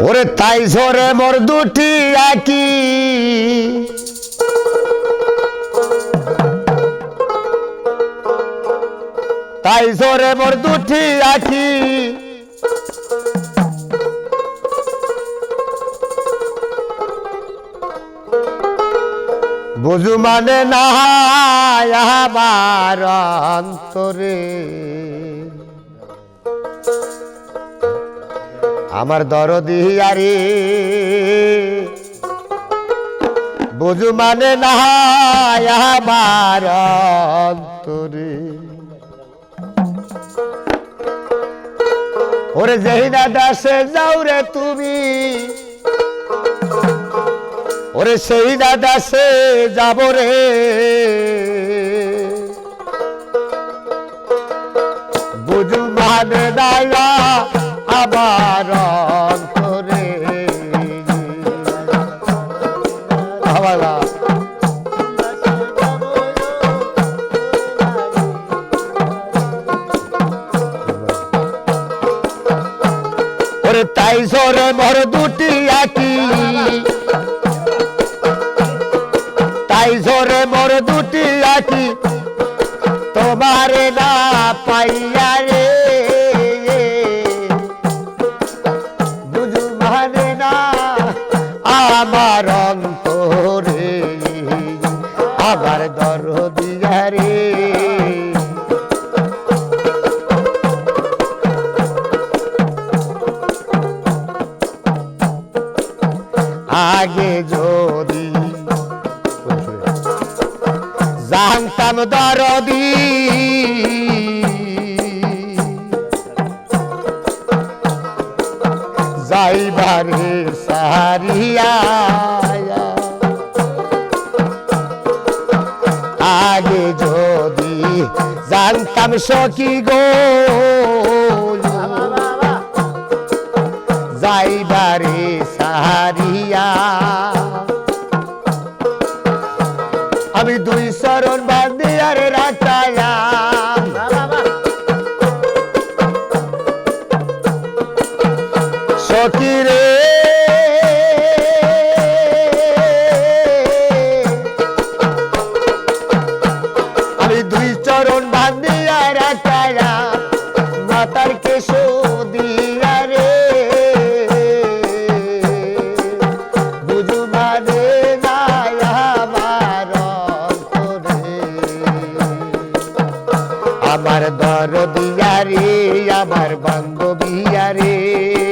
ওরে তাই ঝরে মোর দুটি আকি। তাই ঝরে মোর দুটি আকি। বুঝু মানে না আমার অন্তরে। আমার দরদি আরে। বুঝু মানে না আমার অন্তরে। ওরে জহিনা দাসে যাও রে তুমি। ওরে সেই দাদাসে যাব রে। বুঝু মানে দায়া আবার অন্তরে ওরে তাই সরে দুটি আকি। তাই মোর দুটি আকি। তোমারে না পাইয়া রে। আগে যদি জানতাম দরদি। যাইবারে সারিয়া। আগে যদি জানতাম সখী গো। যাইবারে সারিয়া আমি দুই শরণ বান্ধি আর রাখায়া সখী রে। আমি দুই চরণ বান্ধি আর মাতার কেশো আমার দর দিয়ারে আমার বান্ধবিয়ারে বুঝু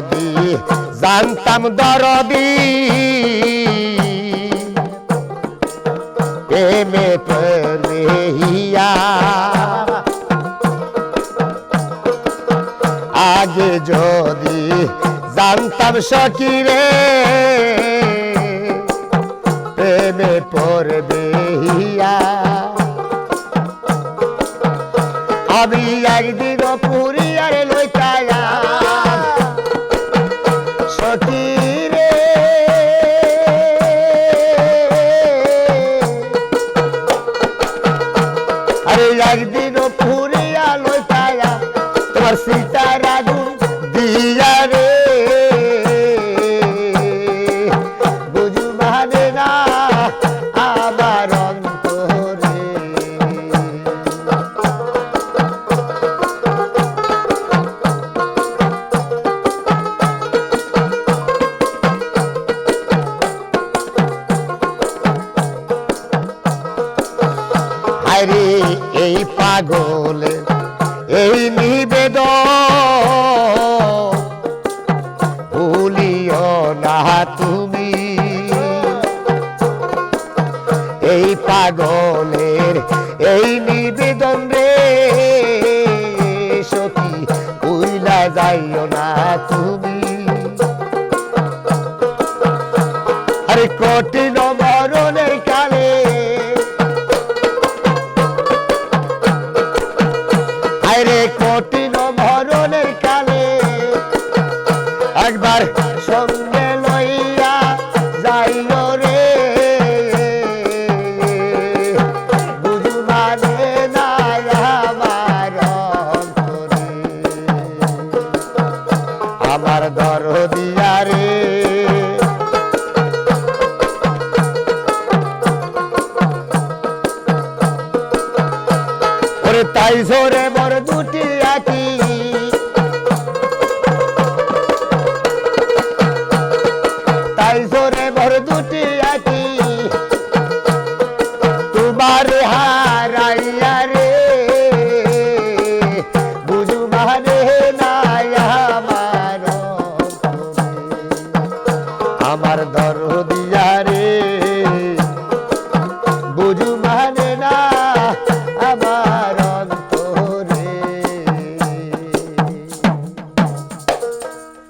যদি জানতাম দরদি। প্রেমে প্রেমিয়া। আগে যদি জানতাম সকিরে প্রেমে পড়বে আমি একদিন পুরিয়ার লইতায়া একদিন পুরিয়া লইতায়া তোমার সীতার পাগল, এই নিবেদন না তুমি। এই পাগলের এই নিবেদন রে, সখী উইলা যাইও না তুমি। ওরে কঠিন আমার দরদিয়া রে ওরে তাই জোরে মোর দুটি আঁকি। তাই জোরে মোর দুটি আঁকি। তোমার হারাইয়া আমার